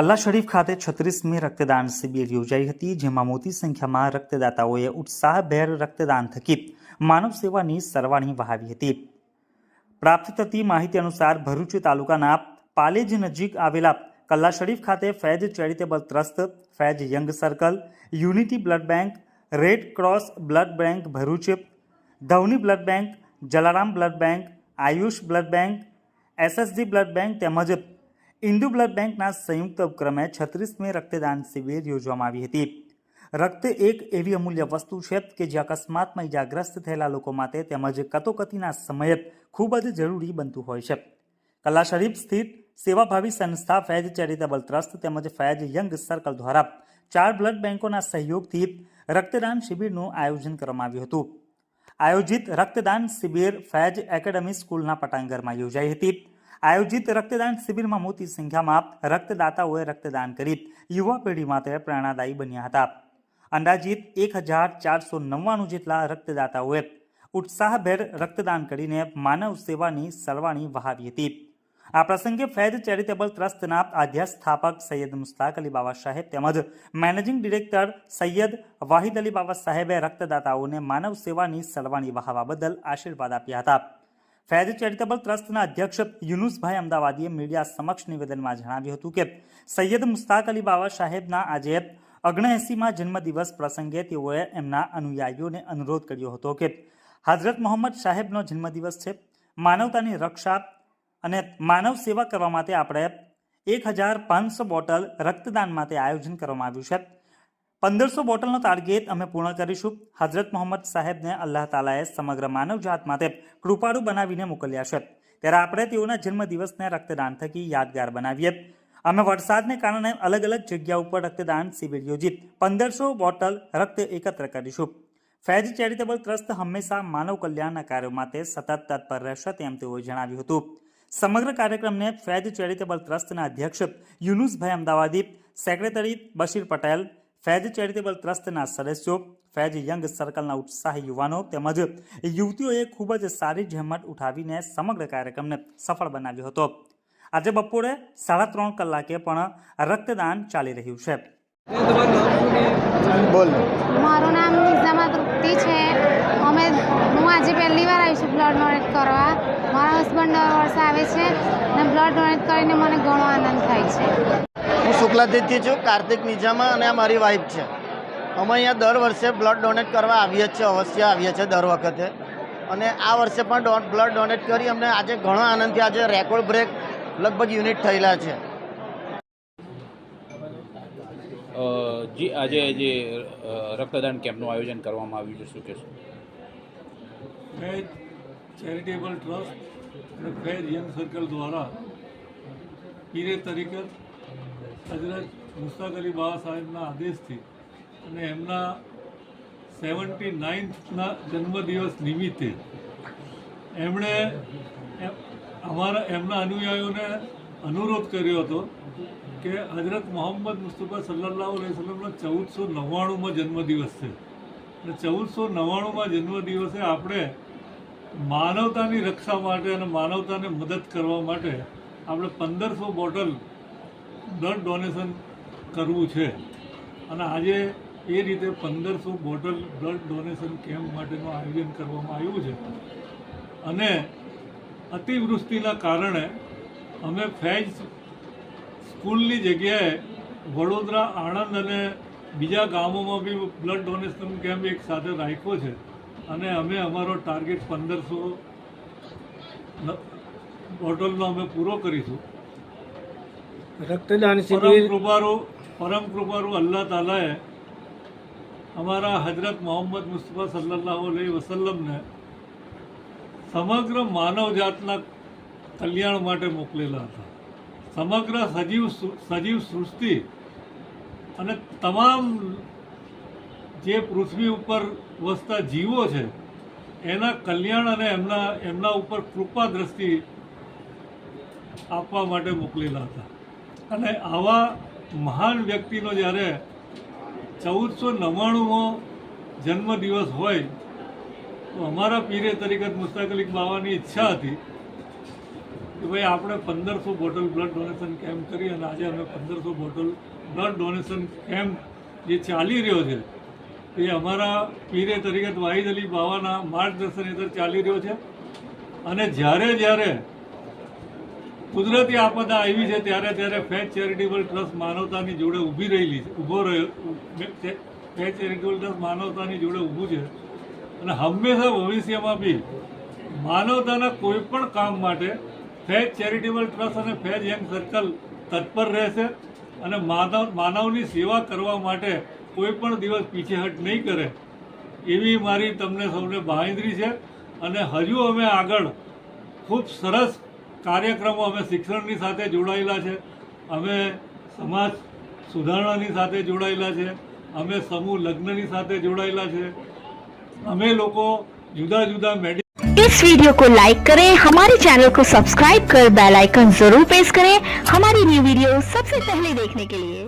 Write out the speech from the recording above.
કલ્લા શરીફ ખાતે છત્રીસમી રક્તદાન શિબિર યોજાઈ હતી, જેમાં મોટી સંખ્યામાં રક્તદાતાઓએ ઉત્સાહભેર રક્તદાન થકી માનવ સેવાની સરવાણી વહાવી હતી. પ્રાપ્ત થતી માહિતી અનુસાર, ભરૂચ તાલુકાના પાલેજ નજીક આવેલા કલ્લા શરીફ ખાતે Faiz charitable trust, Faiz young circle, unity blood bank, red cross blood bank Bharuch, Dhavani blood bank, Jalaram blood bank, Ayush blood bank, SSG blood bank તેમજ ઇન્દુ બ્લડ બેંકના સંયુક્ત ઉપક્રમે છત્રીસમી રક્તદાન શિબિર યોજવામાં આવી હતી. રક્ત એક એવી અમૂલ્ય વસ્તુ છે કે જે અકસ્માતમાં ઇજાગ્રસ્ત થયેલા લોકો માટે તેમજ કટોકટીના સમયે ખૂબ જ જરૂરી બનતું હોય છે. કલા શરીફ સ્થિત સેવાભાવી સંસ્થા ફૈજ ચેરિટેબલ ટ્રસ્ટ તેમજ ફૈજ યંગ સર્કલ દ્વારા ચાર બ્લડ બેંકોના સહયોગથી રક્તદાન શિબિરનું આયોજન કરવામાં આવ્યું હતું. આયોજિત રક્તદાન શિબિર ફૈજ એકેડમી સ્કૂલના પટાંગરમાં યોજાઈ હતી. આયોજિત રક્તદાન શિબિરમાં મોટી સંખ્યામાં રક્તદાતાઓએ રક્તદાન કરી યુવા પેઢી માટે પ્રેરણાદાયી બન્યા હતા. અંદાજિત એક હજાર ચારસો નવ્વાણું જેટલા રક્તદાતાઓએ ઉત્સાહભેર રક્તદાન કરીને માનવ સેવાની સરવાણી વહાવી હતી. આ પ્રસંગે ફૈદ ચેરિટેબલ ટ્રસ્ટના આદ્ય સ્થાપક સૈયદ મુસ્તાક અલી બાબા સાહેબ તેમજ મેનેજિંગ ડિરેક્ટર સૈયદ વાહિદ અલી બાબા સાહેબે રક્તદાતાઓને માનવ સેવાની સરવાણી વહાવા બદલ આશીર્વાદ આપ્યા હતા. ફૈજ ચેરિટેબલ ટ્રસ્ટના અધ્યક્ષ યુનુસભાઈ અમદાવાદીએ મીડિયા સમક્ષ નિવેદનમાં જણાવ્યું હતું કે સૈયદ મુસ્તાક અલી બાબા સાહેબના આજે અગણએસીમાં જન્મદિવસ પ્રસંગે તેઓએ એમના અનુયાયીઓને અનુરોધ કર્યો હતો કે હઝરત મોહમ્મદ સાહેબનો જન્મદિવસ છે, માનવતાની રક્ષા અને માનવ સેવા કરવા માટે આપણે એક હજાર પાંચસો બોટલ રક્તદાન માટે આયોજન કરવામાં આવ્યું છે. પંદરસો બોટલનો ટાર્ગેટ અમે પૂર્ણ કરીશું. હઝરત મોહમ્મદ સાહેબને અલ્લાહ તાલાએ સમગ્ર માનવજાત માટે કૃપાળુ બનાવીને મોકલ્યા છે. ત્યારે આપણે તેઓના જન્મદિવસને રક્તદાન થકી યાદગાર બનાવીએ. અમે વરસાદને કારણે અલગ અલગ જગ્યા ઉપર રક્તદાન શિબિર યોજી પંદરસો બોટલ રક્ત એકત્ર કરીશું. ફેજ ચેરિટેબલ ટ્રસ્ટ હંમેશા માનવ કલ્યાણના કાર્યો માટે સતત તત્પર રહેશે તેમ તેઓએ જણાવ્યું હતું. સમગ્ર કાર્યક્રમને ફેજ ચેરિટેબલ ટ્રસ્ટના અધ્યક્ષ યુનુસભાઈ અમદાવાદી, સેક્રેટરી બશીર પટેલ ફૈજ ચેરિટેબલ ટ્રસ્ટના સદસ્યો ફેજ યંગ સર્કલના ઉત્સાહી યુવાનો તેમજ યુવતીઓએ ખૂબ જ સારી જહેમત ઉઠાવીને સમગ્ર કાર્યક્રમને સફળ બનાવ્યો હતો. આજે બપોરે સાડા ત્રણ કલાકે પણ રક્તદાન ચાલી રહ્યું છે. બોલ. મારું નામ નિઝામા તૃપ્તિ છે. અમે હું આજે પહેલી વાર આવી છું બ્લડ ડોનેટ કરવા. મારા હસબન્ડ દર વર્ષે આવે છે અને બ્લડ ડોનેટ કરીને મને ઘણો આનંદ થાય છે કાર્તિક નિજામા અને આ મારી વાઈફ છે. અમે અહીંયા દર વર્ષે બ્લડ ડોનેટ કરવા આવીએ છીએ અવશ્ય આવીએ છીએ દર વખતે. અને આ વર્ષે પણ ડો બ્લડ ડોનેટ કરી અમને આજે ઘણો આનંદથી આજે રેકોર્ડ બ્રેક લગભગ યુનિટ થયેલા છે. જી આજે જે રક્તદાન કેમ્પનું આયોજન કરવામાં આવ્યું છે શું કહેશો? ફેજ ચેરિટેબલ ટ્રસ્ટ અને ફેજ યંગ સર્કલ દ્વારા પીરે તરીકે હજરત મુસ્તાક અલી બાબા સાહેબના આદેશથી અને એમના સેવન્ટી નાઇન્થના જન્મદિવસ નિમિત્તે એમણે એમ- અમારા એમના અનુયાયીઓને અનુરોધ કર્યો હતો કે હજરત મોહમ્મદ મુસ્તફા સલ્લાહ વસલમનો ચૌદસો નવ્વાણુંમાં જન્મદિવસ છે. અને ચૌદસો નવ્વાણુંમાં જન્મદિવસે આપણે માનવતાની રક્ષા માટે અને માનવતાને મદદ કરવા માટે આપણે પંદરસો બોટલ બ્લડ ડોનેશન કરવું છે. અને આજે એ રીતે પંદરસો બોટલ બ્લડ ડોનેશન કેમ્પ માટેનું આયોજન કરવામાં આવ્યું છે. અને અતિવૃષ્ટિના કારણે અમે ફેજ સ્કૂલની જગ્યાએ વડોદરા, આણંદ અને બીજા ગામોમાં બી બ્લડ ડોનેશન કેમ્પ એક સાથે રાખ્યો છે. અને અમે અમારો ટાર્ગેટ પંદરસો બોટલનો અમે પૂરો કરીશું. રક્તદાન શિબિર કૃપારૂ પરમ કૃપારૂ અલ્લાહ તાલાએ અમારા હજરત મોહમ્મદ મુસ્તફા સલ્લાહ અલૈહિ વસલ્લમને સમગ્ર માનવજાતના કલ્યાણ માટે મોકલેલા હતા. સમગ્ર સજીવ સજીવ સૃષ્ટિ અને તમામ જે પૃથ્વી ઉપર વસતા જીવો છે એના કલ્યાણ અને એમના એમના ઉપર કૃપા દ્રષ્ટિ આપવા માટે મોકલેલા હતા. અને આવા મહાન વ્યક્તિનો જ્યારે ચૌદસો નવ્વાણુંમો જન્મદિવસ હોય, તો અમારા પીરે તરીકે મુસ્તાક અલી બાવાની ઈચ્છા હતી કે ભાઈ આપણે પંદરસો બોટલ બ્લડ ડોનેશન કેમ્પ કરી અને આજે અમે પંદરસો બોટલ બ્લડ ડોનેશન કેમ્પ જે ચાલી રહ્યો છે, એ અમારા પીરે તરીકે વાહિદ અલી બાવાના માર્ગદર્શન હેઠળ ચાલી રહ્યો છે. અને જ્યારે જ્યારે કુદરતી આપદા આવી છે ત્યારે ત્યારે ફેચ ચેરિટેબલ ટ્રસ્ટ માનવતાની જોડે ઊભી રહેલી છે, ઊભો રહ્યો ફેચ ચેરિટેબલ ટ્રસ્ટ માનવતાની જોડે ઊભું છે. અને હંમેશા ભવિષ્યમાં બી માનવતાના કોઈ પણ કામ માટે ફેચ ચેરિટેબલ ટ્રસ્ટ અને ફેજ યંગ સર્કલ તત્પર રહેશે અને માનવ, માનવની સેવા કરવા માટે કોઈ પણ દિવસ પીછેહટ નહીં કરે એવી મારી તમને સૌને બાંહેધરી છે. અને હજુ અમે આગળ ખૂબ સરસ કાર્યક્રમો અમે શિક્ષણની સાથે જોડાયેલા છે અમે સમાજ સુધારણાની સાથે જોડાયેલા છે અમે સમૂહ લગ્નની સાથે જોડાયેલા છે અમે લોકો જુદા જુદા મેડિ इस वीडियो को लाइक करें हमारे चैनल को सब्सक्राइब कर बेल आइकन जरूर प्रेस करें हमारी न्यू वीडियो सबसे पहले देखने के लिए